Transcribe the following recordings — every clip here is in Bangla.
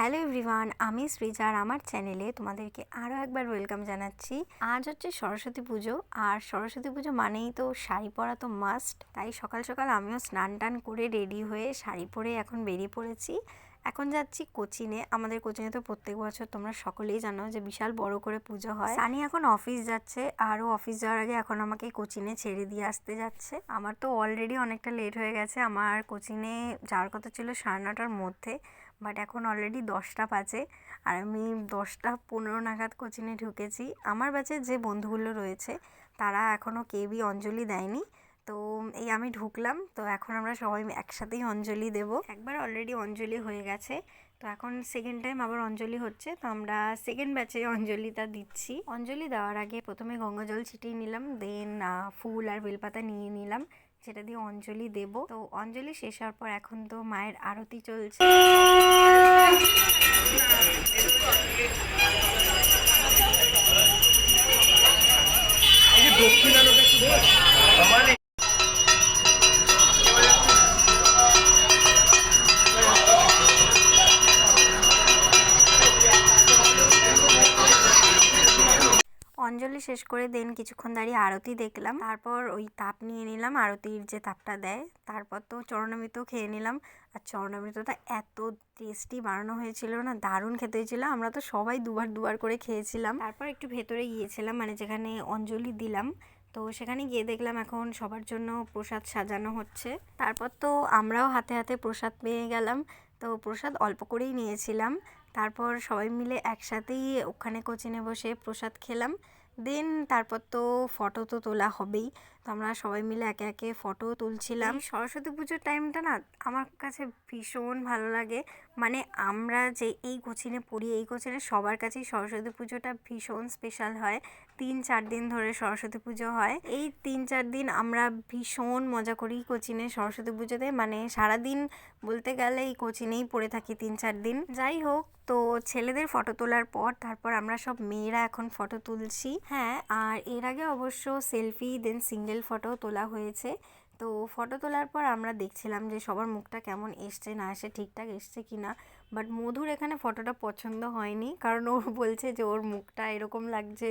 হ্যালো এভরিওয়ান, আমি আর আমার চ্যানেলে তোমাদেরকে আরও একবার ওয়েলকাম জানাচ্ছি। আজ হচ্ছে সরস্বতী পুজো, আর সরস্বতী পুজো মানেই তো শাড়ি পরা তো মাস্ট তাই সকাল সকাল আমিও স্নান টান করে রেডি হয়ে শাড়ি পরে এখন বেরিয়ে পড়েছি। এখন যাচ্ছি কোচিনে। আমাদের কোচিনে তো প্রত্যেক বছর তোমরা সকলেই জানো যে বিশাল বড় করে পুজো হয়। সানি এখন অফিস যাচ্ছে আরও অফিস যাওয়ার আগে এখন আমাকে কোচিনে ছেড়ে দিয়ে আসতে যাচ্ছে। আমার তো অলরেডি অনেকটা লেট হয়ে গেছে। আমার কোচিনে যাওয়ার কথা ছিল সাড়ে নটার মধ্যে। বাট এখন অলরেডি দশটা বাজে আর আমি দশটা পনেরো নাগাদ কোচিনে ঢুকেছি। আমার ব্যাচে যে বন্ধুগুলো রয়েছে, তারা এখনও কেউই অঞ্জলি দেয়নি। তো এই আমি ঢুকলাম, তো এখন আমরা সবাই একসাথেই অঞ্জলি দেব। একবার অলরেডি অঞ্জলি হয়ে গেছে, তো এখন সেকেন্ড টাইম আবার অঞ্জলি হচ্ছে, তো আমরা সেকেন্ড ব্যাচে অঞ্জলিটা দিচ্ছি। অঞ্জলি দেওয়ার আগে প্রথমে গঙ্গা জল ছিটিয়ে নিলাম দেন ফুল আর বেলপাতা নিয়ে নিলাম। যেটা দিয়ে অঞ্জলি দেব। তো অঞ্জলি শেষ হওয়ার পর এখন তো মায়ের আরতি চলছে। অঞ্জলি শেষ করে দেন কিছুক্ষণ দাঁড়িয়ে আরতি দেখলাম। তারপর ওই তাপ নিয়ে নিলাম, আরতির যে তাপটা দেয়। তারপর তো চরণামৃত খেয়ে নিলাম। আর চরণামৃতটা এত টেস্টি বানানো হয়েছিল না, দারুণ খেতে হয়েছিল। আমরা তো সবাই দুবার দুবার করে খেয়েছিলাম। তারপর একটু ভেতরে গিয়েছিলাম মানে যেখানে অঞ্জলি দিলাম। তো সেখানে গিয়ে দেখলাম এখন সবার জন্য প্রসাদ সাজানো হচ্ছে। তারপর তো আমরাও হাতে হাতে প্রসাদ পেয়ে গেলাম। তো প্রসাদ অল্প করেই নিয়েছিলাম। তারপর সবাই মিলে একসাথেই ওখানে কোচিনে বসে প্রসাদ খেলাম। দেন তারপর তো ফটো তো তোলা হবেই। তো আমরা সবাই মিলে একে একে ফটো তুলছিলাম। সরস্বতী পুজোর টাইমটা না আমার কাছে ভীষণ ভালো লাগে। মানে আমরা যে এই কোচিনে পড়ি এই কোচিনে সবার কাছেই সরস্বতী পুজোটা ভীষণ স্পেশাল হয়। তিন চার দিন ধরে সরস্বতী পুজো হয়। এই তিন চার দিন আমরা ভীষণ মজা করি কোচিনে সরস্বতী পুজোতে। মানে সারাদিন বলতে গেলে এই কোচিনেই পড়ে থাকি তিন চার দিন। যাই হোক তো ছেলেদের ফটো তোলার পর তারপর আমরা সব মেয়েরা এখন ফটো তুলছি। হ্যাঁ আর এর আগে অবশ্য সেলফি দেন সিঙ্গেল ফটো তোলা হয়েছে। তো ফটো তোলার পর আমরা দেখছিলাম যে সবার মুখটা কেমন এসছে, না এসে ঠিকঠাক এসছে কি না বাট মধুর এখানে ফটোটা পছন্দ হয়নি। কারণ ও বলছে যে ওর মুখটা এরকম লাগছে,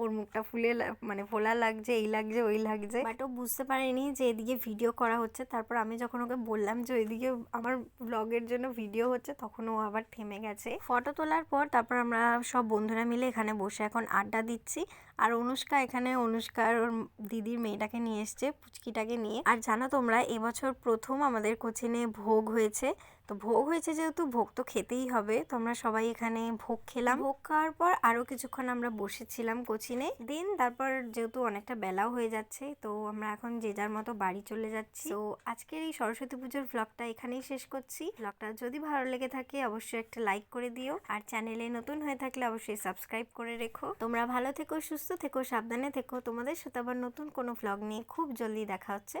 ওর মুখটা ফুলে মানে ফোলা লাগছে, এই লাগছে, ওই লাগছে। বাট ও বুঝতে পারেনি যে এদিকে ভিডিও করা হচ্ছে। তারপর আমি যখন ওকে বললাম যে ওইদিকে আমার ব্লগের জন্য ভিডিও হচ্ছে, তখন ও আবার থেমে গেছে। ফটো তোলার পর তারপর আমরা সব বন্ধুরা মিলে এখানে বসে এখন আড্ডা দিচ্ছি। আর অনুষ্কা এখানে, অনুষ্কার ওর দিদির মেয়েটাকে নিয়ে এসছে, পুচকিটাকে নিয়ে। আর জানো তোমরা এবছর প্রথম আমাদের কোচিনে ভোগ হয়েছে। তো ভোগ হয়েছে যেহেতু ভোগ তো খেতেই হবে। তো আমরা সবাই এখানে ভোগ খেলাম। ভোগ খাওয়ার পর আরও কিছুক্ষণ আমরা বসেছিলাম কোচিনে। দিন তারপর যেহেতু অনেকটা বেলাও হয়ে যাচ্ছে, তো আমরা এখন যে যার মতো বাড়ি চলে যাচ্ছি। তো আজকের এই সরস্বতী পুজোর ব্লগটা এখানেই শেষ করছি। ব্লগটা যদি ভালো লেগে থাকে অবশ্যই একটা লাইক করে দিও। আর চ্যানেলে নতুন হয়ে থাকলে অবশ্যই সাবস্ক্রাইব করে রেখো। তোমরা ভালো থেকো, সুস্থ থেকো, সাবধানে থেকো। তোমাদের সাথে আবার নতুন কোনো ব্লগ নিয়ে খুব জলদি দেখা হচ্ছে।